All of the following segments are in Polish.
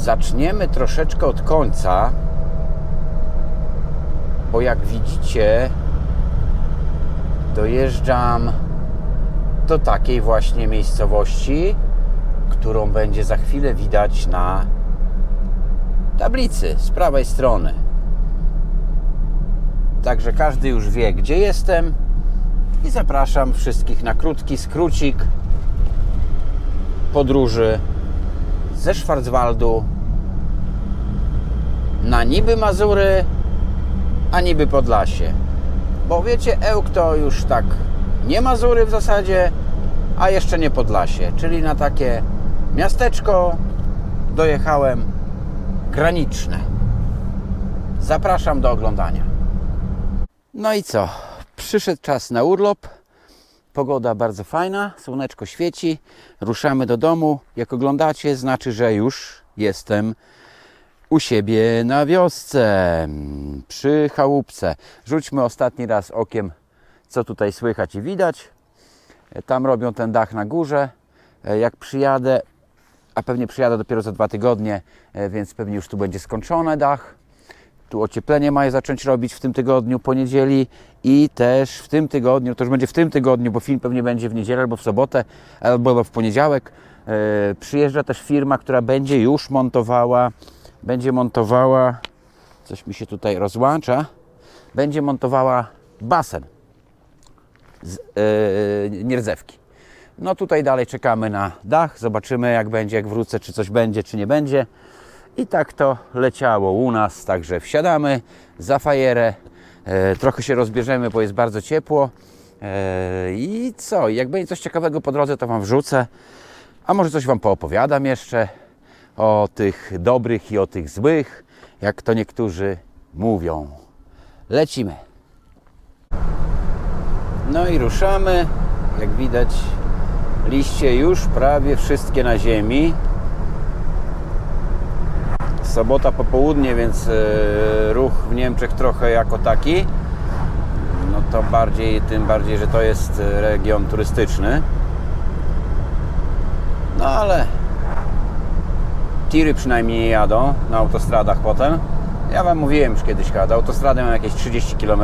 Zaczniemy troszeczkę od końca, bo jak widzicie, dojeżdżam do takiej właśnie miejscowości, którą będzie za chwilę widać na tablicy z prawej strony. Także każdy już wie, gdzie jestem i zapraszam wszystkich na krótki skrócik podróży ze Schwarzwaldu na niby Mazury, a niby Podlasie. Bo wiecie, Ełk to już tak nie Mazury w zasadzie, a jeszcze nie Podlasie, czyli na takie miasteczko dojechałem graniczne. Zapraszam do oglądania. No i co? Przyszedł czas na urlop. Pogoda bardzo fajna, słoneczko świeci. Ruszamy do domu. Jak oglądacie, znaczy, że już jestem u siebie na wiosce, przy chałupce. Rzućmy ostatni raz okiem, co tutaj słychać i widać. Tam robią ten dach na górze. E, Jak przyjadę, a pewnie przyjadę dopiero za dwa tygodnie, e, więc pewnie już tu będzie skończony dach. Tu ocieplenie mają zacząć robić w tym tygodniu, poniedzieli i też w tym tygodniu, to już będzie w tym tygodniu, bo film pewnie będzie w niedzielę albo w sobotę, albo w poniedziałek. E, przyjeżdża też firma, która będzie już montowała, będzie montowała, coś mi się tutaj rozłącza, będzie montowała basen z e, nierdzewki. No tutaj dalej czekamy na dach, zobaczymy jak będzie, jak wrócę, czy coś będzie, czy nie będzie. I tak to leciało u nas, także wsiadamy za fajerę, e, trochę się rozbierzemy, bo jest bardzo ciepło. E, I co, jak będzie coś ciekawego po drodze, to Wam wrzucę. A może coś Wam poopowiadam jeszcze o tych dobrych i o tych złych, jak to niektórzy mówią. Lecimy. No i ruszamy. Jak widać, liście już prawie wszystkie na ziemi. Sobota popołudnie, więc e, ruch w Niemczech trochę jako taki. No to bardziej, tym bardziej, że to jest e, region turystyczny. No ale tiry przynajmniej nie jadą na autostradach potem. Ja Wam mówiłem już kiedyś, kad autostradę mam jakieś 30 km.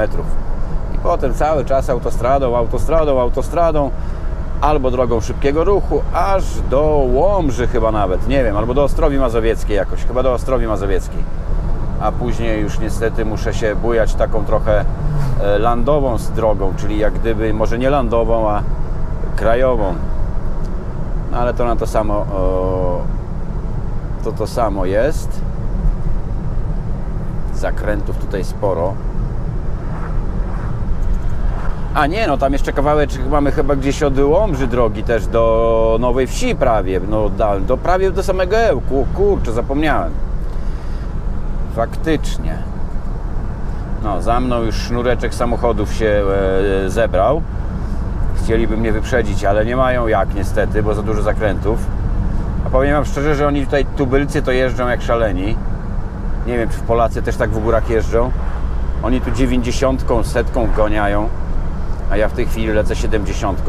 I potem cały czas autostradą, autostradą, autostradą albo drogą szybkiego ruchu, aż do Łomży chyba nawet, nie wiem, albo do Ostrowi Mazowieckiej jakoś, chyba do Ostrowi Mazowieckiej. A później już niestety muszę się bujać taką trochę e, landową z drogą, czyli jak gdyby może nie landową, a krajową. No ale to na to samo o, to to samo jest. Zakrętów tutaj sporo. A nie, no tam jeszcze kawałeczek mamy chyba gdzieś od Łomży drogi też do Nowej Wsi prawie, no do prawie do samego Ełku, kurczę, zapomniałem. Faktycznie. No, za mną już sznureczek samochodów się e, zebrał. Chcieliby mnie wyprzedzić, ale nie mają jak niestety, bo za dużo zakrętów. A powiem Wam szczerze, że oni tutaj tubylcy to jeżdżą jak szaleni. Nie wiem, czy Polacy też tak w górach jeżdżą. Oni tu 90, setką goniają a ja w tej chwili lecę 70.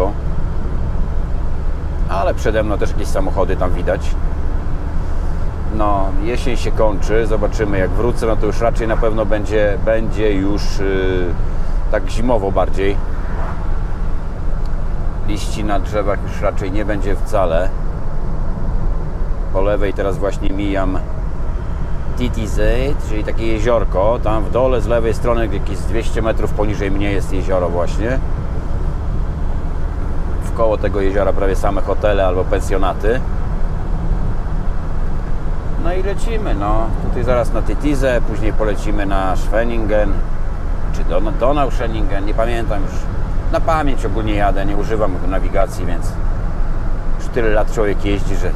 Ale przede mną też jakieś samochody tam widać. No, jesień się kończy, zobaczymy jak wrócę, no to już raczej na pewno będzie, będzie już yy, tak zimowo bardziej. Liści na drzewach już raczej nie będzie wcale. Po lewej teraz właśnie mijam Titizej, czyli takie jeziorko. Tam w dole z lewej strony, jakieś 200 metrów poniżej mnie jest jezioro właśnie. Wkoło tego jeziora prawie same hotele albo pensjonaty. No i lecimy, no. Tutaj zaraz na Titizę, później polecimy na Schwenningen, czy do Donauschenningen, nie pamiętam już. Na pamięć ogólnie jadę, nie używam nawigacji, więc już tyle lat człowiek jeździ, że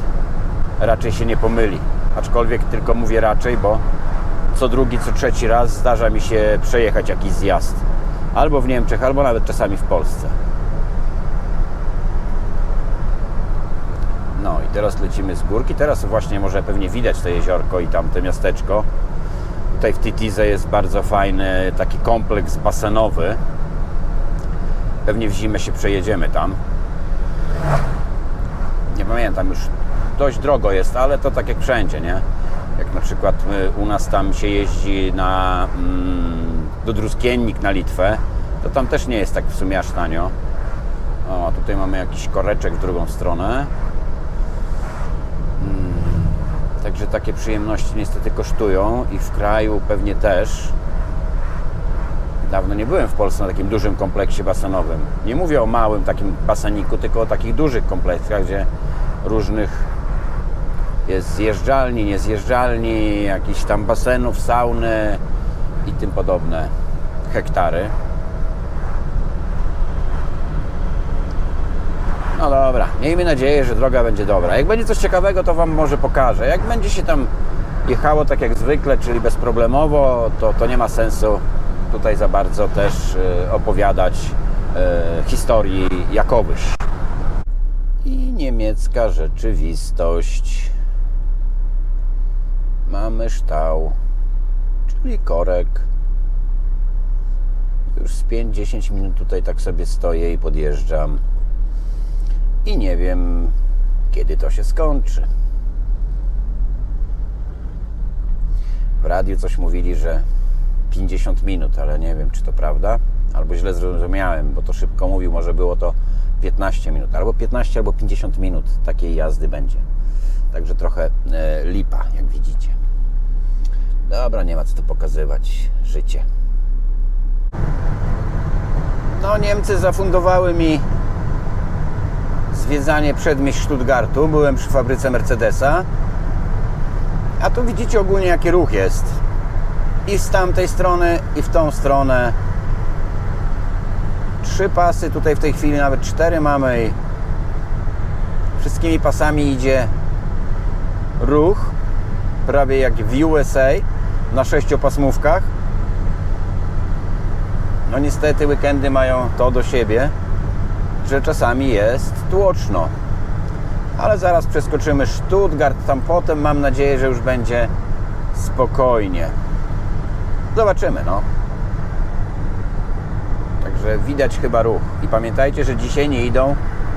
raczej się nie pomyli. Aczkolwiek tylko mówię raczej, bo co drugi, co trzeci raz zdarza mi się przejechać jakiś zjazd. Albo w Niemczech, albo nawet czasami w Polsce. No i teraz lecimy z górki. Teraz właśnie może pewnie widać to jeziorko i tamte miasteczko. Tutaj w Titize jest bardzo fajny taki kompleks basenowy. Pewnie w zimę się przejedziemy tam. Nie pamiętam już dość drogo jest, ale to tak jak wszędzie, nie? jak na przykład y, u nas tam się jeździ na, mm, do Druskiennik na Litwę, to tam też nie jest tak w sumie aż tanio. O, tutaj mamy jakiś koreczek w drugą stronę. Mm, Także takie przyjemności niestety kosztują i w kraju pewnie też. Dawno nie byłem w Polsce na takim dużym kompleksie basenowym. Nie mówię o małym takim baseniku, tylko o takich dużych kompleksach, gdzie różnych jest zjeżdżalni, niezjeżdżalni, jakichś tam basenów, sauny i tym podobne hektary. No dobra, miejmy nadzieję, że droga będzie dobra. Jak będzie coś ciekawego, to Wam może pokażę. Jak będzie się tam jechało tak jak zwykle, czyli bezproblemowo, to, to nie ma sensu tutaj za bardzo też e, opowiadać e, historii jakowyś. I niemiecka rzeczywistość. Mamy ształ, czyli korek. Już z 5-10 minut tutaj tak sobie stoję i podjeżdżam. I nie wiem, kiedy to się skończy. W radiu coś mówili, że 50 minut, ale nie wiem, czy to prawda. Albo źle zrozumiałem, bo to szybko mówił, może było to 15 minut. Albo 15, albo 50 minut takiej jazdy będzie. Także trochę e, lipa, jak widzicie. Dobra, nie ma co tu pokazywać. Życie. No, Niemcy zafundowały mi zwiedzanie przedmieść Stuttgartu. Byłem przy fabryce Mercedesa. A tu widzicie ogólnie jaki ruch jest. I z tamtej strony, i w tą stronę. Trzy pasy, tutaj w tej chwili nawet cztery mamy. Wszystkimi pasami idzie ruch. Prawie jak w USA na sześciopasmówkach. No niestety weekendy mają to do siebie, że czasami jest tłoczno. Ale zaraz przeskoczymy Stuttgart, tam potem mam nadzieję, że już będzie spokojnie. Zobaczymy, no. Także widać chyba ruch. I pamiętajcie, że dzisiaj nie idą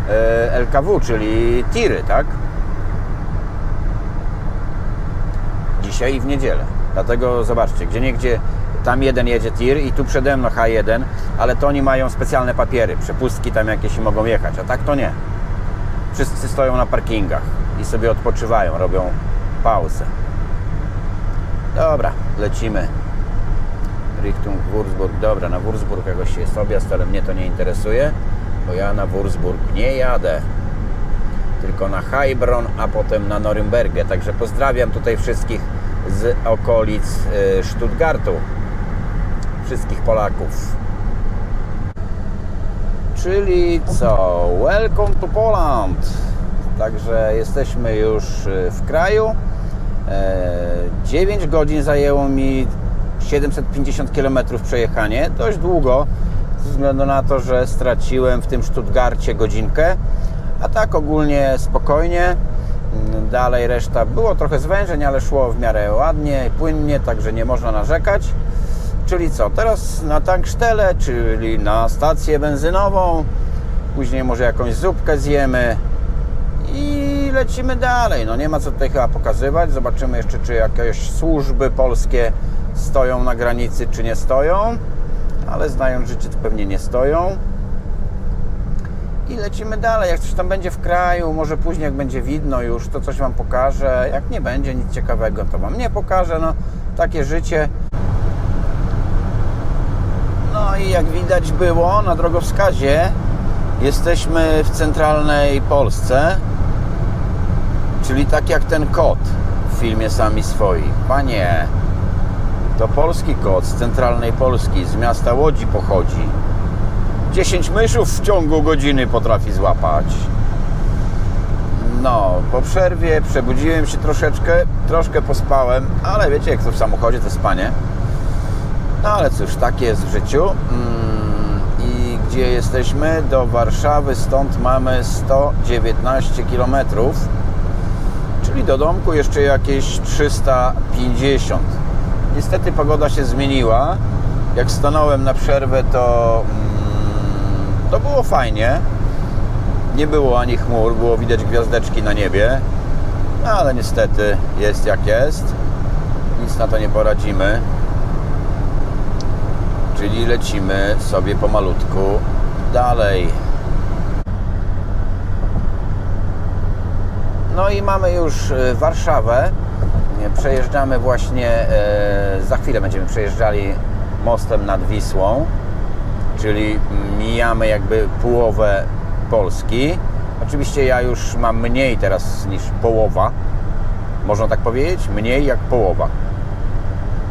e, LKW, czyli tiry, tak? Dzisiaj i w niedzielę. Dlatego zobaczcie, gdzie niegdzie tam jeden jedzie tir i tu przede mną H1, ale to oni mają specjalne papiery, przepustki tam jakieś i mogą jechać, a tak to nie. Wszyscy stoją na parkingach i sobie odpoczywają, robią pauzę. Dobra, lecimy. Richtung Würzburg. Dobra, na Würzburg jakoś jest objazd, ale mnie to nie interesuje, bo ja na Würzburg nie jadę. Tylko na Heilbronn, a potem na Norymbergę. Także pozdrawiam tutaj wszystkich z okolic y, Stuttgartu. Wszystkich Polaków. Czyli co? Welcome to Poland. Także jesteśmy już y, w kraju. E, 9 godzin zajęło mi 750 km przejechanie. Dość długo, ze względu na to, że straciłem w tym Stuttgarcie godzinkę. A tak ogólnie spokojnie. Dalej reszta było trochę zwężeń, ale szło w miarę ładnie, płynnie, także nie można narzekać. Czyli co? Teraz na tankstelle, czyli na stację benzynową. Później może jakąś zupkę zjemy i lecimy dalej. No nie ma co tutaj chyba pokazywać. Zobaczymy jeszcze, czy jakieś służby polskie stoją na granicy, czy nie stoją. Ale znając życie, to pewnie nie stoją. I lecimy dalej. Jak coś tam będzie w kraju, może później, jak będzie widno już, to coś Wam pokażę. Jak nie będzie nic ciekawego, to Wam nie pokażę. No, takie życie. No i jak widać było na drogowskazie, jesteśmy w centralnej Polsce, czyli tak jak ten kot w filmie Sami Swoi. Panie, to polski kot z centralnej Polski, z miasta Łodzi pochodzi. 10 myszów w ciągu godziny potrafi złapać. No, po przerwie przebudziłem się troszeczkę, troszkę pospałem, ale wiecie, jak to w samochodzie to spanie. No ale cóż, tak jest w życiu. Mm, I gdzie jesteśmy? Do Warszawy, stąd mamy 119 km. Czyli do domku jeszcze jakieś 350. Niestety pogoda się zmieniła. Jak stanąłem na przerwę, to, mm, to było fajnie. Nie było ani chmur, było widać gwiazdeczki na niebie. No, ale niestety jest jak jest. nic na to nie poradzimy. Czyli lecimy sobie pomalutku dalej. No i mamy już e, Warszawę. Przejeżdżamy właśnie, e, za chwilę będziemy przejeżdżali mostem nad Wisłą, czyli mijamy jakby połowę Polski. Oczywiście ja już mam mniej teraz niż połowa, można tak powiedzieć, mniej jak połowa.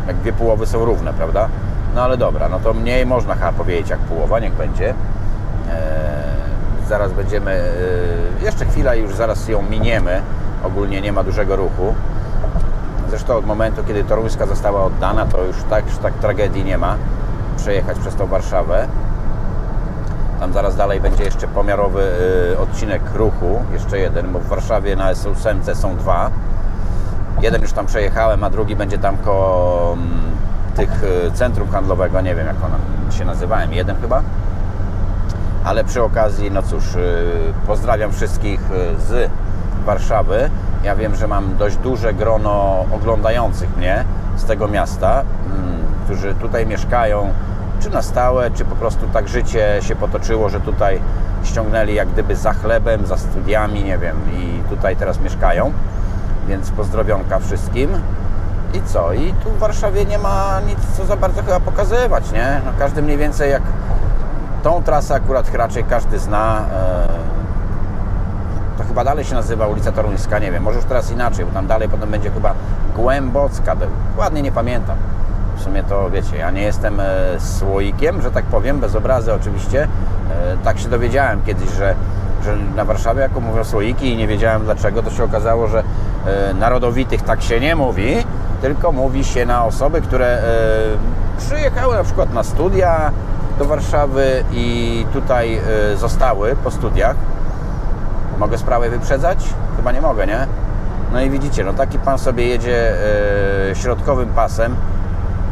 Jak dwie połowy są równe, prawda? No ale dobra, no to mniej można chyba powiedzieć jak połowa, niech będzie. Eee, zaraz będziemy, e, jeszcze chwila już zaraz ją miniemy. Ogólnie nie ma dużego ruchu. Zresztą od momentu, kiedy Toruńska została oddana, to już tak, już tak tragedii nie ma przejechać przez tą Warszawę. Tam zaraz dalej będzie jeszcze pomiarowy y, odcinek ruchu, jeszcze jeden, bo w Warszawie na S8 są dwa. Jeden już tam przejechałem, a drugi będzie tam koło mm, tych y, centrum handlowego, nie wiem jak ona się nazywałem, jeden chyba. Ale przy okazji, no cóż, y, pozdrawiam wszystkich z Warszawy. Ja wiem, że mam dość duże grono oglądających mnie z tego miasta, mm, którzy tutaj mieszkają, czy na stałe, czy po prostu tak życie się potoczyło, że tutaj ściągnęli jak gdyby za chlebem, za studiami, nie wiem, i tutaj teraz mieszkają. Więc pozdrowionka wszystkim. I co? I tu w Warszawie nie ma nic co za bardzo chyba pokazywać, nie? No każdy mniej więcej jak tą trasę akurat raczej każdy zna. e, To chyba dalej się nazywa ulica Toruńska, nie wiem, może już teraz inaczej, bo tam dalej potem będzie chyba Głębocka, ładnie nie pamiętam. W sumie to wiecie, ja nie jestem e, słoikiem, że tak powiem, bez obrazy oczywiście. E, Tak się dowiedziałem kiedyś, że, że na Warszawie jako mówią słoiki i nie wiedziałem dlaczego, to się okazało, że e, narodowitych tak się nie mówi, tylko mówi się na osoby, które przyjechały na przykład na studia do Warszawy i tutaj zostały po studiach. Mogę sprawę wyprzedzać? Chyba nie mogę, nie? No i widzicie, no taki pan sobie jedzie środkowym pasem.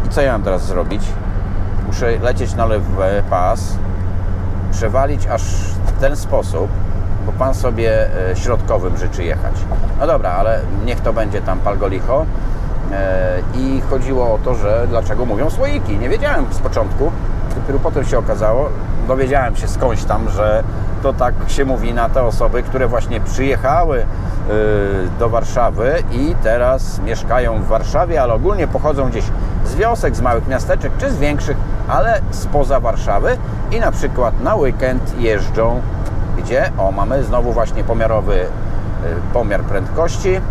I co ja mam teraz zrobić? Muszę lecieć na lewy pas, przewalić aż w ten sposób, bo pan sobie e, środkowym życzy jechać. No dobra, ale niech to będzie tam palgolicho. E, I chodziło o to, że dlaczego mówią słoiki. Nie wiedziałem z początku, dopiero potem się okazało, dowiedziałem się skądś tam, że to tak się mówi na te osoby, które właśnie przyjechały y, do Warszawy i teraz mieszkają w Warszawie, ale ogólnie pochodzą gdzieś z wiosek, z małych miasteczek czy z większych, ale spoza Warszawy i na przykład na weekend jeżdżą gdzie? O, mamy znowu właśnie pomiarowy y, pomiar prędkości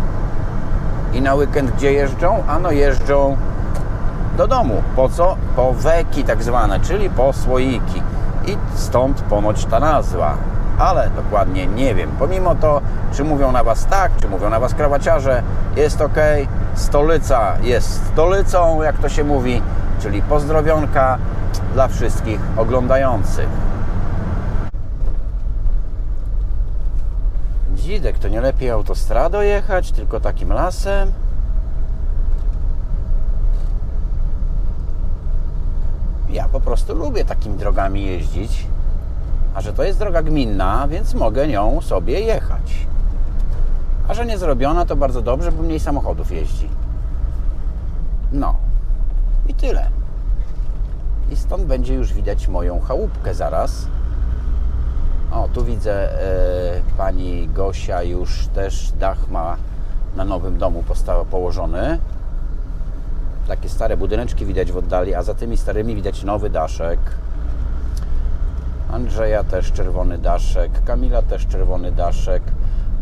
i na weekend gdzie jeżdżą? Ano jeżdżą do domu. Po co? Po weki tak zwane, czyli po słoiki. I stąd ponoć ta nazwa. Ale dokładnie nie wiem. Pomimo to, czy mówią na Was tak, czy mówią na Was krawaciarze, jest ok. Stolica jest stolicą, jak to się mówi, czyli pozdrowionka dla wszystkich oglądających. Dzidek, to nie lepiej autostradą jechać, tylko takim lasem? Ja po prostu lubię takimi drogami jeździć. A że to jest droga gminna, więc mogę nią sobie jechać. A że nie zrobiona, to bardzo dobrze, bo mniej samochodów jeździ. No. I tyle. I stąd będzie już widać moją chałupkę zaraz. O, tu widzę e, pani Gosia już też dach ma na nowym domu położony. Takie stare budyneczki widać w oddali, a za tymi starymi widać nowy daszek. Andrzeja też czerwony daszek, Kamila też czerwony daszek,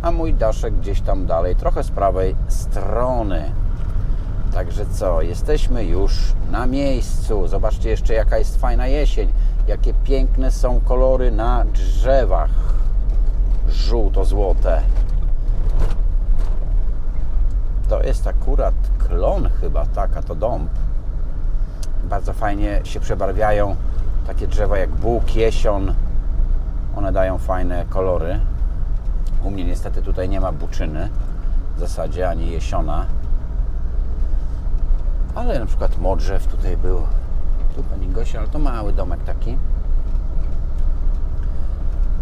a mój daszek gdzieś tam dalej, trochę z prawej strony. Także co, jesteśmy już na miejscu. Zobaczcie jeszcze jaka jest fajna jesień. Jakie piękne są kolory na drzewach. Żółto-złote. To jest akurat klon chyba, taka to dąb. Bardzo fajnie się przebarwiają takie drzewa jak bóg, jesion. One dają fajne kolory. U mnie niestety tutaj nie ma buczyny w zasadzie, ani jesiona. Ale na przykład modrzew tutaj był. Tu pani Gosia, ale to mały domek taki.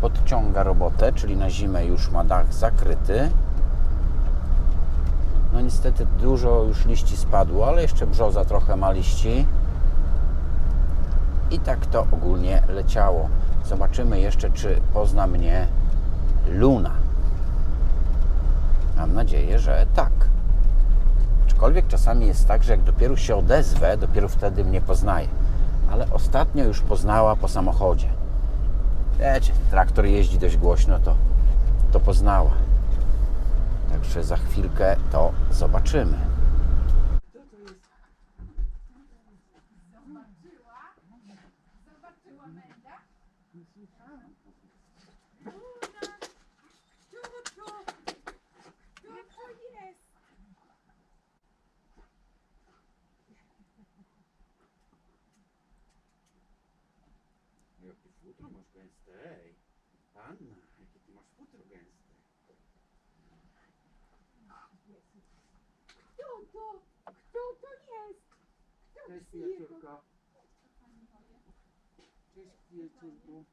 Podciąga robotę, czyli na zimę już ma dach zakryty. No niestety dużo już liści spadło, ale jeszcze brzoza trochę ma liści. I tak to ogólnie leciało. Zobaczymy jeszcze, czy pozna mnie Luna. Mam nadzieję, że tak. Aczkolwiek czasami jest tak, że jak dopiero się odezwę, dopiero wtedy mnie poznaje. Ale ostatnio już poznała po samochodzie. Wiecie, traktor jeździ dość głośno, to, to poznała. Także za chwilkę to zobaczymy. Jakie futro masz gęste, ej. Panna, jakie ty masz futro gęste. To? Kto to jest? Kto Cześć przyjechał? przyjaciółko. Cześć przyjaciółku.